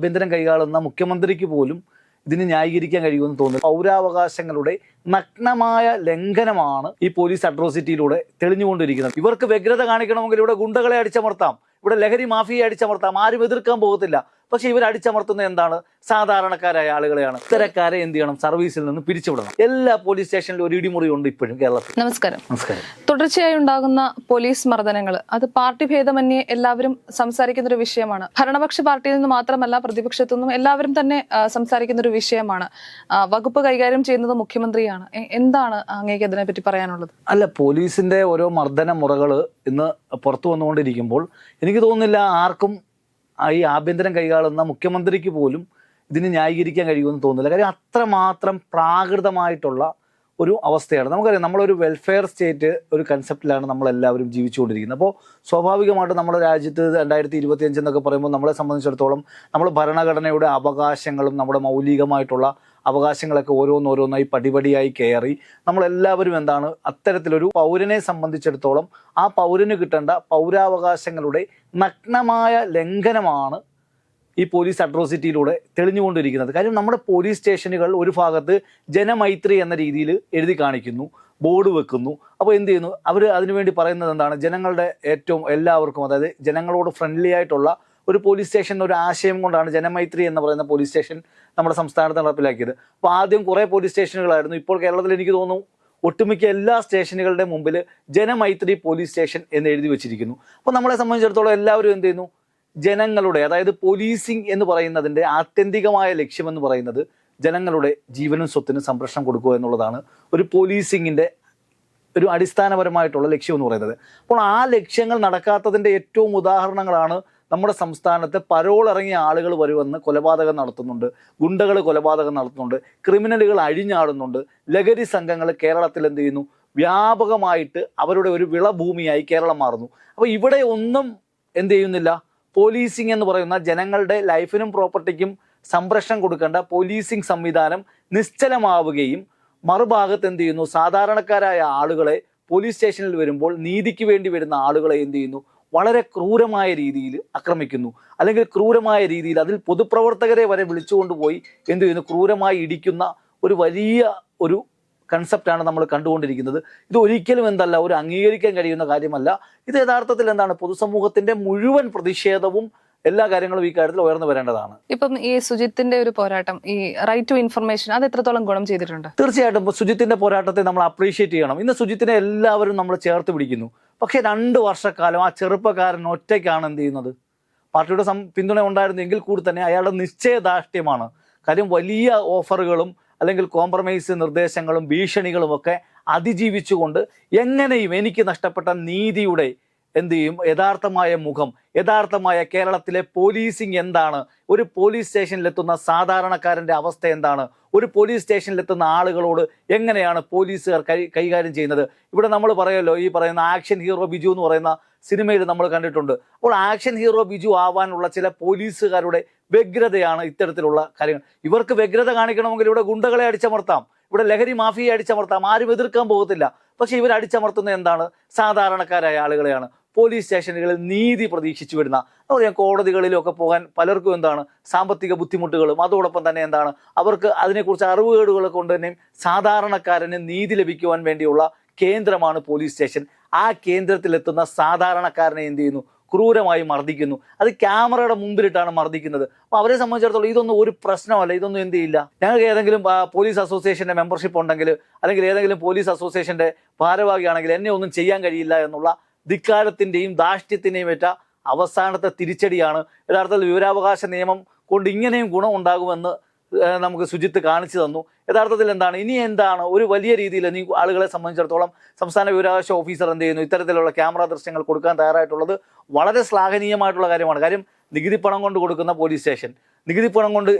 ആഭ്യന്തരം കൈകാളുന്ന മുഖ്യമന്ത്രിക്ക് പോലും ഇതിന് ന്യായീകരിക്കാൻ കഴിയുമെന്ന് തോന്നുന്നു. പൗരാവകാശങ്ങളുടെ നഗ്നമായ ലംഘനമാണ് ഈ പോലീസ് അട്രോസിറ്റിയിലൂടെ തെളിഞ്ഞുകൊണ്ടിരിക്കുന്നത്. ഇവർക്ക് വ്യഗ്രത കാണിക്കണമെങ്കിൽ ഇവിടെ ഗുണ്ടകളെ അടിച്ചമർത്താം. ഇവിടെ ലഹരി മാഫിയെ അടിച്ചമർത്താം. ആരും എതിർക്കാൻ പോകത്തില്ല. പക്ഷെ ഇവർ അടിച്ചമർത്തുന്ന എന്താണ്? സാധാരണക്കാരായ ആളുകളെയാണ്. ഇത്തരക്കാരെ എന്ത് ചെയ്യണം? സർവീസിൽ നിന്ന് പിരിച്ചുവിടണം. എല്ലാ പോലീസ് സ്റ്റേഷനിലും ഒരു ഇടിമുറി ഉണ്ട് ഇപ്പോഴും കേരളത്തിൽ. നമസ്കാരം. നമസ്കാരം. തുടർച്ചയായി ഉണ്ടാകുന്ന പോലീസ് മർദ്ദനങ്ങൾ അത് പാർട്ടി ഭേദമന്യേ എല്ലാവരും സംസാരിക്കുന്ന ഒരു വിഷയമാണ്. ഭരണപക്ഷ പാർട്ടിയിൽ നിന്ന് മാത്രമല്ല പ്രതിപക്ഷത്തു നിന്നും എല്ലാവരും തന്നെ സംസാരിക്കുന്ന ഒരു വിഷയമാണ്. വകുപ്പ് കൈകാര്യം ചെയ്യുന്നത് മുഖ്യമന്ത്രിയാണ്. എന്താണ് അങ്ങേക്ക് അതിനെപ്പറ്റി പറയാനുള്ളത്? അല്ല പോലീസിന്റെ ഓരോ മർദ്ദന മുറകൾ ഇന്ന് പുറത്തു വന്നുകൊണ്ടിരിക്കുമ്പോൾ എനിക്ക് തോന്നുന്നില്ല ആർക്കും ഈ ആഭ്യന്തരം കൈകാളുന്ന മുഖ്യമന്ത്രിക്ക് പോലും ഇതിന് ന്യായീകരിക്കാൻ കഴിയുമെന്ന് തോന്നുന്നില്ല. കാര്യം അത്രമാത്രം പ്രാകൃതമായിട്ടുള്ള ഒരു അവസ്ഥയാണ്. നമുക്കറിയാം നമ്മളൊരു വെൽഫെയർ സ്റ്റേറ്റ് ഒരു കൺസെപ്റ്റിലാണ് നമ്മളെല്ലാവരും ജീവിച്ചുകൊണ്ടിരിക്കുന്നത്. അപ്പോൾ സ്വാഭാവികമായിട്ട് നമ്മുടെ രാജ്യത്ത് രണ്ടായിരത്തി ഇരുപത്തി അഞ്ചെന്നൊക്കെ പറയുമ്പോൾ നമ്മളെ സംബന്ധിച്ചിടത്തോളം നമ്മൾ ഭരണഘടനയുടെ അവകാശങ്ങളും നമ്മുടെ മൗലികമായിട്ടുള്ള അവകാശങ്ങളൊക്കെ ഓരോന്നോരോന്നായി പടിപടിയായി കയറി. നമ്മളെല്ലാവരും എന്താണ് അത്തരത്തിലൊരു പൗരനെ സംബന്ധിച്ചിടത്തോളം ആ പൗരന് കിട്ടേണ്ട പൗരാവകാശങ്ങളുടെ നഗ്നമായ ലംഘനമാണ് ഈ പോലീസ് അട്രോസിറ്റിയിലൂടെ തെളിഞ്ഞുകൊണ്ടിരിക്കുന്നത്. കാര്യം നമ്മുടെ പോലീസ് സ്റ്റേഷനുകൾ ഒരു ഭാഗത്ത് ജനമൈത്രി എന്ന രീതിയിൽ എഴുതി കാണിക്കുന്നു ബോർഡ് വെക്കുന്നു. അപ്പോൾ എന്ത് ചെയ്യുന്നു? അവർ അതിനുവേണ്ടി പറയുന്നത് എന്താണ്? ജനങ്ങളുടെ ഏറ്റവും എല്ലാവർക്കും അതായത് ജനങ്ങളോട് ഫ്രണ്ട്ലി ആയിട്ടുള്ള ഒരു പോലീസ് സ്റ്റേഷൻ ഒരു ആശയം കൊണ്ടാണ് ജനമൈത്രി എന്ന് പറയുന്ന പോലീസ് സ്റ്റേഷൻ നമ്മുടെ സംസ്ഥാനത്ത് നടപ്പിലാക്കിയത്. അപ്പോൾ ആദ്യം കുറേ പോലീസ് സ്റ്റേഷനുകളായിരുന്നു ഇപ്പോൾ കേരളത്തിൽ എനിക്ക് തോന്നുന്നു ഒട്ടുമിക്ക എല്ലാ സ്റ്റേഷനുകളുടെ മുമ്പിൽ ജനമൈത്രി പോലീസ് സ്റ്റേഷൻ എന്ന് എഴുതി വെച്ചിരിക്കുന്നു. അപ്പോൾ നമ്മളെ സംബന്ധിച്ചിടത്തോളം എല്ലാവരും എന്ത് ചെയ്യുന്നു? ജനങ്ങളുടെ അതായത് പോലീസിംഗ് എന്ന് പറയുന്നതിന്റെ ആത്യന്തികമായ ലക്ഷ്യമെന്ന് പറയുന്നത് ജനങ്ങളുടെ ജീവനും സ്വത്തിനും സംരക്ഷണം കൊടുക്കുക എന്നുള്ളതാണ് ഒരു പോലീസിങ്ങിന്റെ ഒരു അടിസ്ഥാനപരമായിട്ടുള്ള ലക്ഷ്യം എന്ന് പറയുന്നത്. അപ്പോൾ ആ ലക്ഷ്യങ്ങൾ നടക്കാത്തതിന്റെ ഏറ്റവും ഉദാഹരണങ്ങളാണ് നമ്മുടെ സംസ്ഥാനത്ത് പരോൾ ഇറങ്ങിയ ആളുകൾ വരുമെന്ന് കൊലപാതകം നടത്തുന്നുണ്ട്. ഗുണ്ടകൾ കൊലപാതകം നടത്തുന്നുണ്ട്. ക്രിമിനലുകൾ അഴിഞ്ഞാടുന്നുണ്ട്. ലഹരി സംഘങ്ങൾ കേരളത്തിൽ എന്ത് ചെയ്യുന്നു? വ്യാപകമായിട്ട് അവരുടെ ഒരു വിളഭൂമിയായി കേരളം മാറുന്നു. അപ്പോൾ ഇവിടെ ഒന്നും എന്ത് ചെയ്യുന്നില്ല? പോലീസിംഗ് എന്ന് പറയുന്ന ജനങ്ങളുടെ ലൈഫിനും പ്രോപ്പർട്ടിക്കും സംരക്ഷണം കൊടുക്കേണ്ട പോലീസിംഗ് സംവിധാനം നിശ്ചലമാവുകയും മറുഭാഗത്ത് എന്ത് ചെയ്യുന്നു? സാധാരണക്കാരായ ആളുകളെ പോലീസ് സ്റ്റേഷനിൽ വരുമ്പോൾ നീതിക്ക് വേണ്ടി വരുന്ന ആളുകളെ എന്ത് ചെയ്യുന്നു? വളരെ ക്രൂരമായ രീതിയിൽ ആക്രമിക്കുന്നു. അല്ലെങ്കിൽ ക്രൂരമായ രീതിയിൽ അതിൽ പൊതുപ്രവർത്തകരെ വരെ വിളിച്ചുകൊണ്ടുപോയി എന്തു ചെയ്യുന്നു? ക്രൂരമായി ഇടിക്കുന്ന ഒരു വലിയ ഒരു കൺസെപ്റ്റാണ് നമ്മൾ കണ്ടുകൊണ്ടിരിക്കുന്നത്. ഇത് ഒരിക്കലും എന്തല്ല ഒരു അംഗീകരിക്കാൻ കഴിയുന്ന കാര്യമല്ല. ഇത് യഥാർത്ഥത്തിൽ എന്താണ്? പൊതുസമൂഹത്തിന്റെ മുഴുവൻ പ്രതിഷേധവും എല്ലാ കാര്യങ്ങളും ഈ കാര്യത്തിൽ ഉയർന്നു വരേണ്ടതാണ്. ഇപ്പം ഈ സുജിത്തിന്റെ ഒരു പോരാട്ടം ഈ റൈറ്റ് ടു ഇൻഫർമേഷൻ അത് എത്രത്തോളം ഗുണം ചെയ്തിട്ടുണ്ട്? തീർച്ചയായിട്ടും സുജിത്തിന്റെ പോരാട്ടത്തെ നമ്മൾ അപ്രീഷിയേറ്റ് ചെയ്യണം. ഇന്ന് സുജിത്തിനെ എല്ലാവരും നമ്മൾ ചേർത്ത് പിടിക്കുന്നു. പക്ഷേ രണ്ട് വർഷക്കാലം ആ ചെറുപ്പക്കാരൻ ഒറ്റയ്ക്കാണ് എന്ത് ചെയ്യുന്നത്? പാർട്ടിയുടെ പിന്തുണ ഉണ്ടായിരുന്നെങ്കിൽ കൂടി തന്നെ അയാളുടെ നിശ്ചയദാർഷ്ട്യമാണ് കാര്യം വലിയ ഓഫറുകളും അല്ലെങ്കിൽ കോംപ്രമൈസ് നിർദ്ദേശങ്ങളും ഭീഷണികളും ഒക്കെ അതിജീവിച്ചുകൊണ്ട് എങ്ങനെയും എനിക്ക് നഷ്ടപ്പെട്ട നീതിയുടെ എന്ത് ചെയ്യും? യഥാർത്ഥമായ മുഖം യഥാർത്ഥമായ കേരളത്തിലെ പോലീസിംഗ് എന്താണ്? ഒരു പോലീസ് സ്റ്റേഷനിലെത്തുന്ന സാധാരണക്കാരന്റെ അവസ്ഥ എന്താണ്? ഒരു പോലീസ് സ്റ്റേഷനിലെത്തുന്ന ആളുകളോട് എങ്ങനെയാണ് പോലീസുകാർ കൈ കൈകാര്യം ചെയ്യുന്നത്? ഇവിടെ നമ്മൾ പറയുമല്ലോ ഈ പറയുന്ന ആക്ഷൻ ഹീറോ ബിജു എന്ന് പറയുന്ന സിനിമയിൽ നമ്മൾ കണ്ടിട്ടുണ്ട്. അപ്പോൾ ആക്ഷൻ ഹീറോ ബിജു ആവാനുള്ള ചില പോലീസുകാരുടെ വ്യഗ്രതയാണ് ഇത്തരത്തിലുള്ള കാര്യങ്ങൾ. ഇവർക്ക് വ്യഗ്രത കാണിക്കണമെങ്കിൽ ഇവിടെ ഗുണ്ടകളെ അടിച്ചമർത്താം. ഇവിടെ ലഹരി മാഫിയെ അടിച്ചമർത്താം. ആരും എതിർക്കാൻ പോകത്തില്ല. പക്ഷെ ഇവർ അടിച്ചമർത്തുന്നത് എന്താണ്? സാധാരണക്കാരായ ആളുകളെയാണ്. പോലീസ് സ്റ്റേഷനുകളിൽ നീതി പ്രതീക്ഷിച്ചു വരുന്ന പറയാം കോടതികളിലൊക്കെ പോകാൻ പലർക്കും എന്താണ് സാമ്പത്തിക ബുദ്ധിമുട്ടുകളും അതോടൊപ്പം തന്നെ എന്താണ് അവർക്ക് അതിനെക്കുറിച്ച് അറിവുകേടുകളെ കൊണ്ട് തന്നെയും സാധാരണക്കാരന് നീതി ലഭിക്കുവാൻ വേണ്ടിയുള്ള കേന്ദ്രമാണ് പോലീസ് സ്റ്റേഷൻ. ആ കേന്ദ്രത്തിലെത്തുന്ന സാധാരണക്കാരനെ എന്ത് ചെയ്യുന്നു? ക്രൂരമായി മർദ്ദിക്കുന്നു. അത് ക്യാമറയുടെ മുമ്പിലിട്ടാണ് മർദ്ദിക്കുന്നത്. അപ്പോൾ അവരെ സംബന്ധിച്ചിടത്തോളം ഇതൊന്നും ഒരു പ്രശ്നമല്ല ഇതൊന്നും എന്ത് ചെയ്യില്ല. ഞങ്ങൾക്ക് ഏതെങ്കിലും പോലീസ് അസോസിയേഷന്റെ മെമ്പർഷിപ്പ് ഉണ്ടെങ്കിൽ അല്ലെങ്കിൽ ഏതെങ്കിലും പോലീസ് അസോസിയേഷന്റെ ഭാരവാഹിയാണെങ്കിൽ എന്നെ ഒന്നും ചെയ്യാൻ കഴിയില്ല എന്നുള്ള ധിക്കാരത്തിന്റെയും ധാഷ്ട്യത്തിന്റെയും ഏറ്റ അവസാനത്തെ തിരിച്ചടിയാണ്. യഥാർത്ഥത്തിൽ വിവരാവകാശ നിയമം കൊണ്ട് ഇങ്ങനെയും ഗുണം ഉണ്ടാകുമെന്ന് നമുക്ക് ശുചിത്ത് കാണിച്ചു തന്നു. യഥാർത്ഥത്തിൽ എന്താണ്? ഇനി എന്താണ്? ഒരു വലിയ രീതിയിൽ നീ ആളുകളെ സംബന്ധിച്ചിടത്തോളം സംസ്ഥാന വിവരാവകാശ ഓഫീസർ എന്ത് ചെയ്യുന്നു? ഇത്തരത്തിലുള്ള ക്യാമറ ദൃശ്യങ്ങൾ കൊടുക്കാൻ തയ്യാറായിട്ടുള്ളത് വളരെ ശ്ലാഘനീയമായിട്ടുള്ള കാര്യമാണ്. കാര്യം നികുതി പണം കൊണ്ട് കൊടുക്കുന്ന പോലീസ് സ്റ്റേഷൻ. നികുതി പണം കൊണ്ട്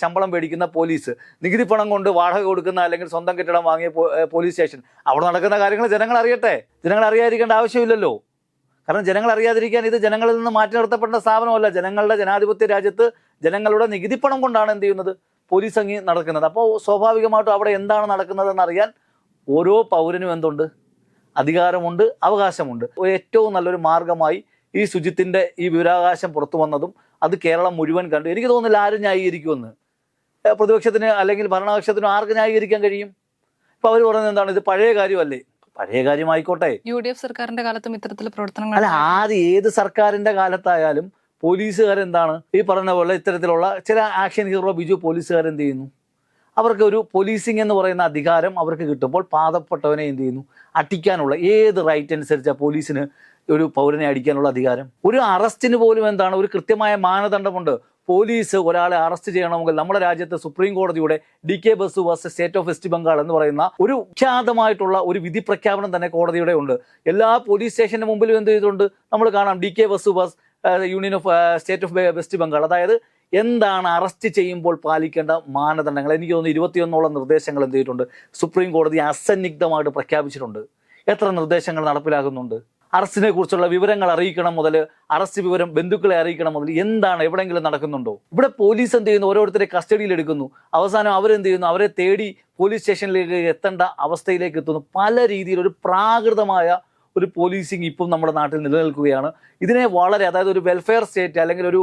ശമ്പളം മേടിക്കുന്ന പോലീസ് നികുതി പണം കൊണ്ട് വാടക കൊടുക്കുന്ന അല്ലെങ്കിൽ സ്വന്തം കെട്ടിടം വാങ്ങിയ പോലീസ് സ്റ്റേഷൻ അവിടെ നടക്കുന്ന കാര്യങ്ങൾ ജനങ്ങൾ അറിയട്ടെ. ജനങ്ങൾ അറിയാതിരിക്കേണ്ട ആവശ്യമില്ലല്ലോ. കാരണം ജനങ്ങൾ അറിയാതിരിക്കാൻ ഇത് ജനങ്ങളിൽ നിന്ന് മാറ്റി നിർത്തപ്പെടേണ്ട സ്ഥാപനമല്ല. ജനങ്ങളുടെ ജനാധിപത്യ രാജ്യത്ത് ജനങ്ങളുടെ നികുതി പണം കൊണ്ടാണ് എന്ത് ചെയ്യുന്നത്? പോലീസ് അങ്ങി നടക്കുന്നത്. അപ്പോൾ സ്വാഭാവികമായിട്ടും അവിടെ എന്താണ് നടക്കുന്നതെന്ന് അറിയാൻ ഓരോ പൗരനും എന്തുണ്ട്? അധികാരമുണ്ട് അവകാശമുണ്ട്. ഏറ്റവും നല്ലൊരു മാർഗമായി ഈ ശുചിത്തിന്റെ ഈ വിവരാവകാശം പുറത്തു വന്നതും അത് കേരളം മുഴുവൻ കണ്ടു. എനിക്ക് തോന്നുന്നില്ല ആരും ന്യായീകരിക്കുമെന്ന്. പ്രതിപക്ഷത്തിന് അല്ലെങ്കിൽ ഭരണപക്ഷത്തിനും ആർക്ക് ന്യായീകരിക്കാൻ കഴിയും? ഇപ്പൊ അവർ പറയുന്നത് എന്താണ്? ഇത് പഴയ കാര്യമല്ലേ? പഴയ കാര്യമായിക്കോട്ടെ. യു ഡി എഫ് സർക്കാരിന്റെ കാലത്തും ഇത്തരത്തിൽ പ്രവർത്തനങ്ങൾ അല്ല ആര് ഏത് സർക്കാരിന്റെ കാലത്തായാലും പോലീസുകാരെന്താണ്? ഈ പറഞ്ഞ പോലെ ഇത്തരത്തിലുള്ള ചില ആക്ഷൻ ഹീറോ ബിജു പോലീസുകാർ എന്ത് ചെയ്യുന്നു അവർക്ക് ഒരു പോലീസിങ് എന്ന് പറയുന്ന അധികാരം അവർക്ക് കിട്ടുമ്പോൾ പാതപ്പെട്ടവനെ എന്ത് ചെയ്യുന്നു അട്ടിക്കാനുള്ള ഏത് റൈറ്റ് അനുസരിച്ചാണ് പോലീസിന് ഒരു പൗരനെ അടിക്കാനുള്ള അധികാരം. ഒരു അറസ്റ്റിന് പോലും എന്താണ്? ഒരു കൃത്യമായ മാനദണ്ഡമുണ്ട്. പോലീസ് ഒരാളെ അറസ്റ്റ് ചെയ്യണമെങ്കിൽ നമ്മുടെ രാജ്യത്തെ സുപ്രീം കോടതിയുടെ ഡി കെ ബസു വസ് സ്റ്റേറ്റ് ഓഫ് വെസ്റ്റ് ബംഗാൾ എന്ന് പറയുന്ന ഒരു വിഖ്യാതമായിട്ടുള്ള ഒരു വിധി പ്രഖ്യാപനം തന്നെ കോടതിയുടെ ഉണ്ട്. എല്ലാ പോലീസ് സ്റ്റേഷന്റെ മുമ്പിലും എന്ത് ചെയ്തിട്ടുണ്ട്? നമ്മൾ കാണാം D K Basu Basu union of state of West Bengal. അതായത് എന്താണ് അറസ്റ്റ് ചെയ്യുമ്പോൾ പാലിക്കേണ്ട മാനദണ്ഡങ്ങൾ? എനിക്ക് തോന്നുന്നു ഇരുപത്തിയൊന്നോളം നിർദ്ദേശങ്ങൾ എന്ത് ചെയ്തിട്ടുണ്ട്? സുപ്രീം കോടതി അസന്നിഗ്ധമായിട്ട് പ്രഖ്യാപിച്ചിട്ടുണ്ട്. എത്ര നിർദ്ദേശങ്ങൾ നടപ്പിലാകുന്നുണ്ട് അറസ്റ്റിനെ കുറിച്ചുള്ള വിവരങ്ങൾ അറിയിക്കണം മുതൽ അറസ്റ്റ് വിവരം ബന്ധുക്കളെ അറിയിക്കണം മുതൽ എന്താണ് എവിടെയെങ്കിലും നടക്കുന്നുണ്ടോ? ഇവിടെ പോലീസ് എന്ത് ചെയ്യുന്നു? ഓരോരുത്തരെ കസ്റ്റഡിയിൽ എടുക്കുന്നു. അവസാനം അവരെന്ത് ചെയ്യുന്നു? അവരെ തേടി പോലീസ് സ്റ്റേഷനിലേക്ക് എത്തേണ്ട അവസ്ഥയിലേക്ക് എത്തുന്നു. പല രീതിയിൽ ഒരു പ്രാകൃതമായ ഒരു പോലീസിങ് ഇപ്പം നമ്മുടെ നാട്ടിൽ നിലനിൽക്കുകയാണ്. ഇതിനെ വളരെ അതായത് ഒരു വെൽഫെയർ സ്റ്റേറ്റ് അല്ലെങ്കിൽ ഒരു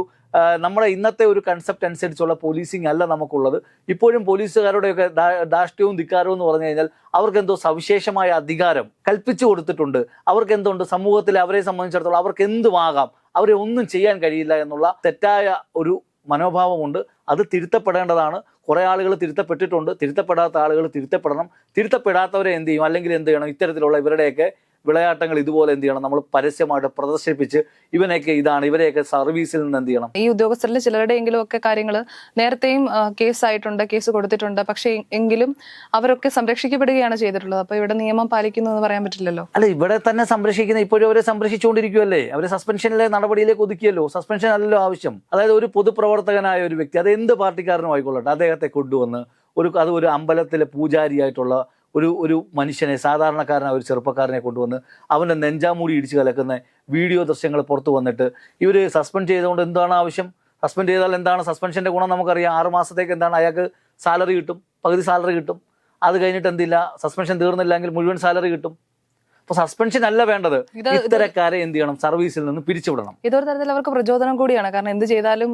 നമ്മുടെ ഇന്നത്തെ ഒരു കൺസെപ്റ്റ് അനുസരിച്ചുള്ള പോലീസിങ് അല്ല നമുക്കുള്ളത്. ഇപ്പോഴും പോലീസുകാരുടെയൊക്കെ ദാഷ്ട്യവും ധിക്കാരവും എന്ന് പറഞ്ഞു കഴിഞ്ഞാൽ അവർക്ക് എന്തോ സവിശേഷമായ അധികാരം കൽപ്പിച്ചു കൊടുത്തിട്ടുണ്ട്. അവർക്ക് എന്തുണ്ട് സമൂഹത്തിൽ അവരെ സംബന്ധിച്ചിടത്തോളം അവർക്ക് എന്തുമാകാം അവരെ ഒന്നും ചെയ്യാൻ കഴിയില്ല എന്നുള്ള തെറ്റായ ഒരു മനോഭാവമുണ്ട്. അത് തിരുത്തപ്പെടേണ്ടതാണ്. കുറേ ആളുകൾ തിരുത്തപ്പെട്ടിട്ടുണ്ട്. തിരുത്തപ്പെടാത്ത ആളുകൾ തിരുത്തപ്പെടണം. തിരുത്തപ്പെടാത്തവരെ എന്ത് ചെയ്യും? അല്ലെങ്കിൽ എന്ത് ചെയ്യണം? ഇത്തരത്തിലുള്ള ഇവരുടെയൊക്കെ വിളയാട്ടങ്ങൾ ഇതുപോലെ എന്ത് ചെയ്യണം? നമ്മൾ പരസ്യമായിട്ട് പ്രദർശിപ്പിച്ച് ഇവനെയൊക്കെ ഇതാണ് ഇവരെയൊക്കെ സർവീസിൽ നിന്ന് എന്ത് ചെയ്യണം? ഈ ഉദ്യോഗസ്ഥരിൽ ചിലരുടെയെങ്കിലും ഒക്കെ കാര്യങ്ങൾ നേരത്തെയും കേസ് കേസായിട്ടുണ്ട് കേസ് കൊടുത്തിട്ടുണ്ട്. പക്ഷേ എങ്കിലും അവരൊക്കെ സംരക്ഷിക്കപ്പെടുകയാണ് ചെയ്തിട്ടുള്ളത്. അപ്പൊ ഇവിടെ നിയമം പാലിക്കുന്നു എന്ന് പറയാൻ പറ്റില്ലല്ലോ? അല്ല ഇവിടെ തന്നെ സംരക്ഷിക്കുന്ന ഇപ്പോഴും അവരെ സംരക്ഷിച്ചുകൊണ്ടിരിക്കുമല്ലേ അവരെ സസ്പെൻഷനിലെ നടപടിയിലേക്ക് ഒതുക്കിയല്ലോ. സസ്പെൻഷൻ അല്ലല്ലോ ആവശ്യം. അതായത് ഒരു പൊതുപ്രവർത്തകനായ ഒരു വ്യക്തി അത് എന്ത് പാർട്ടിക്കാരനും ആയിക്കൊള്ളട്ടെ അദ്ദേഹത്തെ കൊണ്ടുവന്ന് ഒരു അത് ഒരു അമ്പലത്തിലെ പൂജാരിയായിട്ടുള്ള ഒരു ഒരു മനുഷ്യനെ സാധാരണക്കാരനായ ഒരു ചെറുപ്പക്കാരനെ കൊണ്ടുവന്ന് അവന്റെ നെഞ്ചാമൂടി ഇടിച്ച് കലക്കുന്ന വീഡിയോ ദൃശ്യങ്ങൾ പുറത്തു വന്നിട്ട് ഇവർ സസ്പെൻഡ് ചെയ്തുകൊണ്ട് എന്താണ് ആവശ്യം? സസ്പെൻഡ് ചെയ്താൽ എന്താണ് സസ്പെൻഷന്റെ ഗുണം നമുക്കറിയാം. ആറ് മാസത്തേക്ക് എന്താണ് അയാൾക്ക് സാലറി കിട്ടും പകുതി സാലറി കിട്ടും. അത് കഴിഞ്ഞിട്ട് എന്തില്ല? സസ്പെൻഷൻ തീർന്നില്ലെങ്കിൽ മുഴുവൻ സാലറി കിട്ടും. അപ്പൊ സസ്പെൻഷൻ അല്ല വേണ്ടത്. ഇത്തരക്കാരെ എന്ത് ചെയ്യണം? സർവീസിൽ നിന്ന് പിരിച്ചുവിടണം. ഇതൊരു തരത്തിൽ അവർക്ക് പ്രചോദനം കൂടിയാണ്. കാരണം എന്ത് ചെയ്താലും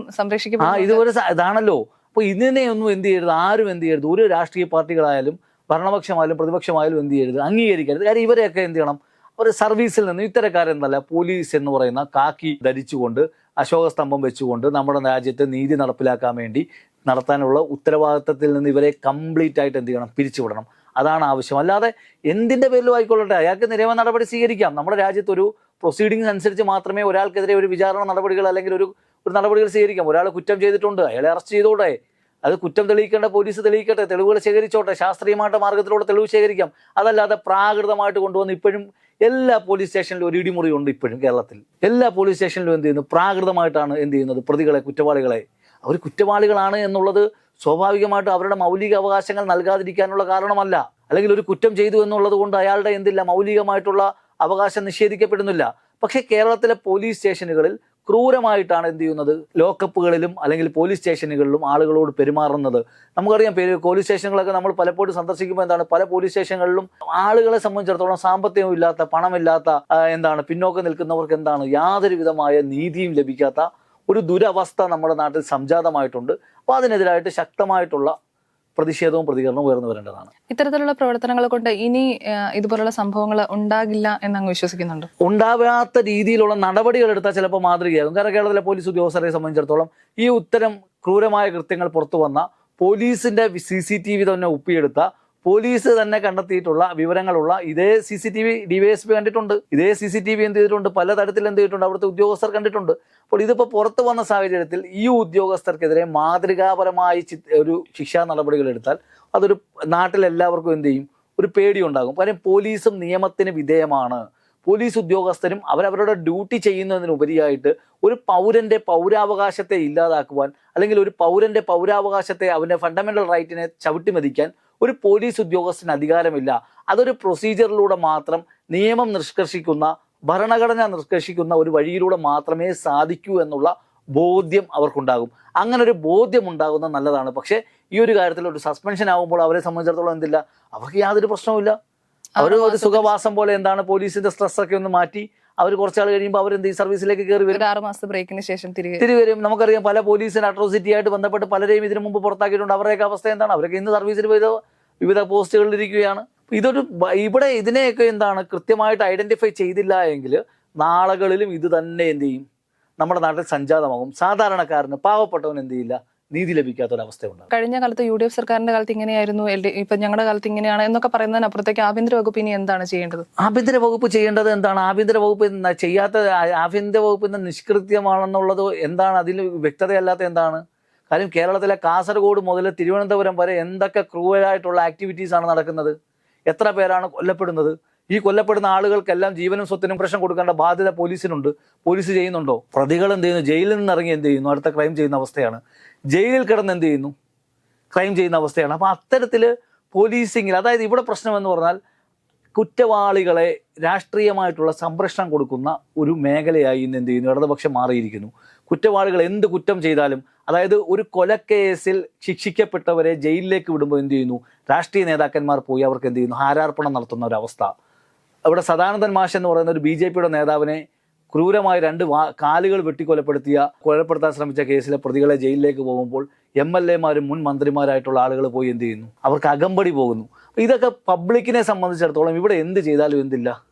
ആ ഇതൊരു ഇതാണല്ലോ. അപ്പൊ ഇതിനെ ഒന്നും എന്ത് ചെയ്യരുത്? ആരും എന്ത് ചെയ്യരുത്? ഒരു രാഷ്ട്രീയ പാർട്ടികളായാലും ഭരണപക്ഷമായാലും പ്രതിപക്ഷമായാലും എന്ത് ചെയ്യരുത്? അംഗീകരിക്കരുത്. കാര്യം ഇവരെയൊക്കെ എന്ത് ചെയ്യണം? ഒരു സർവീസിൽ നിന്ന് ഇത്തരക്കാരെന്നല്ല പോലീസ് എന്ന് പറയുന്ന കാക്കി ധരിച്ചുകൊണ്ട് അശോകസ്തംഭം വെച്ചുകൊണ്ട് നമ്മുടെ രാജ്യത്തെ നീതി നടപ്പിലാക്കാൻ വേണ്ടി നടത്താനുള്ള ഉത്തരവാദിത്തത്തിൽ നിന്ന് ഇവരെ കംപ്ലീറ്റ് ആയിട്ട് എന്ത് ചെയ്യണം? പിരിച്ചുവിടണം. അതാണ് ആവശ്യം. അല്ലാതെ എന്തിന്റെ പേരിലും ആയിക്കൊള്ളട്ടെ. അയാൾക്ക് നിരവധി നടപടി സ്വീകരിക്കാം. നമ്മുടെ രാജ്യത്ത് ഒരു പ്രൊസീഡിങ്സ് അനുസരിച്ച് മാത്രമേ ഒരാൾക്കെതിരെ ഒരു വിചാരണ നടപടികൾ അല്ലെങ്കിൽ ഒരു ഒരു നടപടികൾ സ്വീകരിക്കാം. ഒരാൾ കുറ്റം ചെയ്തിട്ടുണ്ട്. അയാളെ അറസ്റ്റ് ചെയ്തോട്ടെ അത് കുറ്റം തെളിയിക്കേണ്ട പോലീസ് തെളിയിക്കട്ടെ തെളിവുകൾ ശേഖരിച്ചോട്ടെ ശാസ്ത്രീയമായിട്ട് മാർഗത്തിലൂടെ തെളിവ് ശേഖരിക്കാം. അതല്ലാതെ പ്രാകൃതമായിട്ട് കൊണ്ടുവന്ന് ഇപ്പോഴും എല്ലാ പോലീസ് സ്റ്റേഷനിലും ഒരു ഇടിമുറി ഉണ്ട് ഇപ്പോഴും കേരളത്തിൽ. എല്ലാ പോലീസ് സ്റ്റേഷനിലും എന്ത് ചെയ്യുന്നു? പ്രാകൃതമായിട്ടാണ് എന്ത് ചെയ്യുന്നത്? പ്രതികളെ കുറ്റവാളികളെ. അവർ കുറ്റവാളികളാണ് എന്നുള്ളത് സ്വാഭാവികമായിട്ട് അവരുടെ മൗലിക അവകാശങ്ങൾ നൽകാതിരിക്കാനുള്ള കാരണമല്ല. അല്ലെങ്കിൽ ഒരു കുറ്റം ചെയ്തു എന്നുള്ളത് കൊണ്ട് അയാളുടെ എന്തില്ല മൗലികമായിട്ടുള്ള അവകാശം നിഷേധിക്കപ്പെടുന്നില്ല. പക്ഷേ കേരളത്തിലെ പോലീസ് സ്റ്റേഷനുകളിൽ ക്രൂരമായിട്ടാണ് എന്ത് ചെയ്യുന്നത്? ലോക്കപ്പുകളിലും അല്ലെങ്കിൽ പോലീസ് സ്റ്റേഷനുകളിലും ആളുകളോട് പെരുമാറുന്നത്. നമുക്കറിയാം പോലീസ് സ്റ്റേഷനുകളൊക്കെ നമ്മൾ പലപ്പോഴും സന്ദർശിക്കുമ്പോൾ എന്താണ്? പല പോലീസ് സ്റ്റേഷനുകളിലും ആളുകളെ സംബന്ധിച്ചിടത്തോളം സാമ്പത്തികം ഇല്ലാത്ത പണമില്ലാത്ത എന്താണ് പിന്നോക്കം നിൽക്കുന്നവർക്ക് എന്താണ്? യാതൊരു വിധമായ നീതിയും ലഭിക്കാത്ത ഒരു ദുരവസ്ഥ നമ്മുടെ നാട്ടിൽ സംജാതമായിട്ടുണ്ട്. അപ്പോൾ അതിനെതിരായിട്ട് ശക്തമായിട്ടുള്ള പ്രതിഷേധവും പ്രതികരണവും ഉയർന്നു വരേണ്ടതാണ്. ഇത്തരത്തിലുള്ള പ്രവർത്തനങ്ങൾ കൊണ്ട് ഇനി ഇതുപോലുള്ള സംഭവങ്ങൾ ഉണ്ടാകില്ല എന്നങ്ങ് വിശ്വസിക്കുന്നുണ്ട്. ഉണ്ടാവാത്ത രീതിയിലുള്ള നടപടികൾ എടുത്താൽ ചിലപ്പോൾ മാതൃകയാകും. കാരണം കേരളത്തിലെ പോലീസ് ഉദ്യോഗസ്ഥരെ സംബന്ധിച്ചിടത്തോളം ഈ ഉത്തരം ക്രൂരമായ കൃത്യങ്ങൾ പുറത്തു വന്ന പോലീസിന്റെ സി സി ടി വി തന്നെ ഒപ്പിയെടുത്ത പോലീസ് തന്നെ കണ്ടെത്തിയിട്ടുള്ള വിവരങ്ങളുള്ള ഇതേ C C T V DYSP കണ്ടിട്ടുണ്ട്. ഇതേ സി സി ടി വി എന്ത് ചെയ്തിട്ടുണ്ട്? പല തരത്തിൽ എന്ത് ചെയ്തിട്ടുണ്ട്? അവിടുത്തെ ഉദ്യോഗസ്ഥർ കണ്ടിട്ടുണ്ട്. അപ്പോൾ ഇതിപ്പോൾ പുറത്തു വന്ന സാഹചര്യത്തിൽ ഈ ഉദ്യോഗസ്ഥർക്കെതിരെ മാതൃകാപരമായി ഒരു ശിക്ഷാ നടപടികൾ എടുത്താൽ അതൊരു നാട്ടിലെല്ലാവർക്കും എന്ത് ചെയ്യും? ഒരു പേടി ഉണ്ടാകും കാര്യം പോലീസും നിയമത്തിന് വിധേയമാണ്. പോലീസ് ഉദ്യോഗസ്ഥരും അവരവരുടെ ഡ്യൂട്ടി ചെയ്യുന്നതിനുപരിയായിട്ട് ഒരു പൗരന്റെ പൗരാവകാശത്തെ ഇല്ലാതാക്കുവാൻ അല്ലെങ്കിൽ ഒരു പൗരന്റെ പൗരാവകാശത്തെ അവന്റെ ഫണ്ടമെന്റൽ റൈറ്റിനെ ചവിട്ടിമതിക്കാൻ ഒരു പോലീസ് ഉദ്യോഗസ്ഥന് അധികാരമില്ല. അതൊരു പ്രൊസീജിയറിലൂടെ മാത്രം നിയമം നിഷ്കർഷിക്കുന്ന ഭരണഘടന നിഷ്കർഷിക്കുന്ന ഒരു വഴിയിലൂടെ മാത്രമേ സാധിക്കൂ എന്നുള്ള ബോധ്യം അവർക്കുണ്ടാകും. അങ്ങനെ ഒരു ബോധ്യം ഉണ്ടാകുന്നത് നല്ലതാണ്. പക്ഷേ ഈ ഒരു കാര്യത്തിൽ ഒരു സസ്പെൻഷൻ ആകുമ്പോൾ അവരെ സംബന്ധിച്ചിടത്തോളം എന്തില്ല? അവർക്ക് യാതൊരു പ്രശ്നവുമില്ല. അവർ ഒരു സുഖവാസം പോലെ എന്താണ് പോലീസിന്റെ സ്ട്രെസ്സൊക്കെ ഒന്ന് മാറ്റി? അവർ കുറച്ചാൾ കഴിയുമ്പോൾ അവർ അവരെന്ത് ഈ സർവീസിലേക്ക് കയറി വരും. ആറ് മാസത്തെ ബ്രേക്കിന് ശേഷം തിരികെ തിരികെ വരും. നമുക്കറിയാം പല പോലീസിന് അട്രോസിറ്റി ആയിട്ട് ബന്ധപ്പെട്ട് പലരെയും ഇതിനു മുമ്പ് പുറത്താക്കിയിട്ടുണ്ട്. അവരുടെയൊക്കെ അവസ്ഥ എന്താണ്? അവരൊക്കെ ഇന്ന് സർവീസിൽ പോയത്? വിവിധ പോസ്റ്റുകളിൽ ഇരിക്കുകയാണ്. ഇതൊരു ഇവിടെ ഇതിനെയൊക്കെ എന്താണ്? കൃത്യമായിട്ട് ഐഡന്റിഫൈ ചെയ്തില്ല എങ്കിൽ നാളുകളിലും ഇത് തന്നെ എന്ത് ചെയ്യും? നമ്മുടെ നാട്ടിൽ സംജാതമാകും. സാധാരണക്കാരന് പാവപ്പെട്ടവൻ എന്ത് ചെയ്യില്ല? നീതി ലഭിക്കാത്തൊരവസ്ഥയുണ്ടാകും. കഴിഞ്ഞ കാലത്ത് യു ഡി എഫ് സർക്കാരിന്റെ കാലത്ത് ഇങ്ങനെയായിരുന്നു എൽ ഡി ഇപ്പൊ ഞങ്ങളുടെ കാലത്ത് ഇങ്ങനെയാണ് എന്നൊക്കെ പറയുന്നതിനപ്പുറത്തേക്ക് ആഭ്യന്തര വകുപ്പ് ഇനി എന്താണ് ചെയ്യേണ്ടത്? ആഭ്യന്തര വകുപ്പ് ചെയ്യേണ്ടത് എന്താണ്? ആഭ്യന്തര വകുപ്പ് ചെയ്യാത്ത ആഭ്യന്തര വകുപ്പ് ഇന്ന് നിഷ്കൃത്യമാണെന്നുള്ളത് എന്താണ്? അതിൽ വ്യക്തതയല്ലാത്ത എന്താണ്? കാര്യം കേരളത്തിലെ കാസർഗോഡ് മുതൽ തിരുവനന്തപുരം വരെ എന്തൊക്കെ ക്രൂവലായിട്ടുള്ള ആക്ടിവിറ്റീസ് ആണ് നടക്കുന്നത്? എത്ര പേരാണ് കൊല്ലപ്പെടുന്നത്? ഈ കൊല്ലപ്പെടുന്ന ആളുകൾക്കെല്ലാം ജീവനും സ്വത്തിനും പ്രശ്നം കൊടുക്കേണ്ട ബാധ്യത പോലീസിനുണ്ട്. പോലീസ് ചെയ്യുന്നുണ്ടോ? പ്രതികൾ എന്ത് ചെയ്യുന്നു? ജയിലിൽ നിന്ന് ഇറങ്ങി എന്ത് ചെയ്യുന്നു? അടുത്ത ക്രൈം ചെയ്യുന്ന അവസ്ഥയാണ്. ജയിലിൽ കിടന്ന് എന്ത് ചെയ്യുന്നു? ക്രൈം ചെയ്യുന്ന അവസ്ഥയാണ്. അപ്പോൾ അത്തരത്തിൽ പോലീസിങ്ങിൽ അതായത് ഇവിടെ പ്രശ്നം എന്ന് പറഞ്ഞാൽ കുറ്റവാളികളെ രാഷ്ട്രീയമായിട്ടുള്ള സംരക്ഷണം കൊടുക്കുന്ന ഒരു മേഖലയായി ഇന്ന് എന്ത് ചെയ്യുന്നു? ഇടതുപക്ഷം മാറിയിരിക്കുന്നു. കുറ്റവാളികൾ എന്ത് കുറ്റം ചെയ്താലും അതായത് ഒരു കൊലക്കേസിൽ ശിക്ഷിക്കപ്പെട്ടവരെ ജയിലിലേക്ക് വിടുമ്പോൾ എന്ത് ചെയ്യുന്നു? രാഷ്ട്രീയ നേതാക്കന്മാർ പോയി അവർക്ക് എന്ത് ചെയ്യുന്നു? ഹാരാർപ്പണം നടത്തുന്ന ഒരവസ്ഥ. അവിടെ സദാനന്ദൻ മാഷ് എന്ന് പറയുന്ന ഒരു ബി ജെ പിയുടെ നേതാവിനെ ക്രൂരമായി രണ്ട് കാലുകൾ വെട്ടിക്കൊലപ്പെടുത്തിയ കൊലപ്പെടുത്താൻ ശ്രമിച്ച കേസിലെ പ്രതികളെ ജയിലിലേക്ക് പോകുമ്പോൾ എം എൽ എമാരും മുൻ മന്ത്രിമാരായിട്ടുള്ള ആളുകൾ പോയി എന്ത് ചെയ്യുന്നു? അവർക്ക് അകമ്പടി പോകുന്നു. ഇതൊക്കെ പബ്ലിക്കിനെ സംബന്ധിച്ചിടത്തോളം ഇവിടെ എന്ത് ചെയ്താലും എന്തില്ല.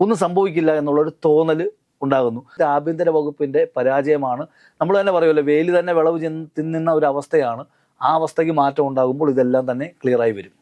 ഒന്നും സംഭവിക്കില്ല എന്നുള്ളൊരു തോന്നൽ ഉണ്ടാകുന്നു. ആഭ്യന്തര വകുപ്പിന്റെ പരാജയമാണ്. നമ്മൾ തന്നെ പറയുമല്ലോ വേലി തന്നെ വിളവ് തിന്നുന്ന ഒരു അവസ്ഥയാണ്. ആ അവസ്ഥയ്ക്ക് മാറ്റം ഉണ്ടാകുമ്പോൾ ഇതെല്ലാം തന്നെ ക്ലിയറായി വരും.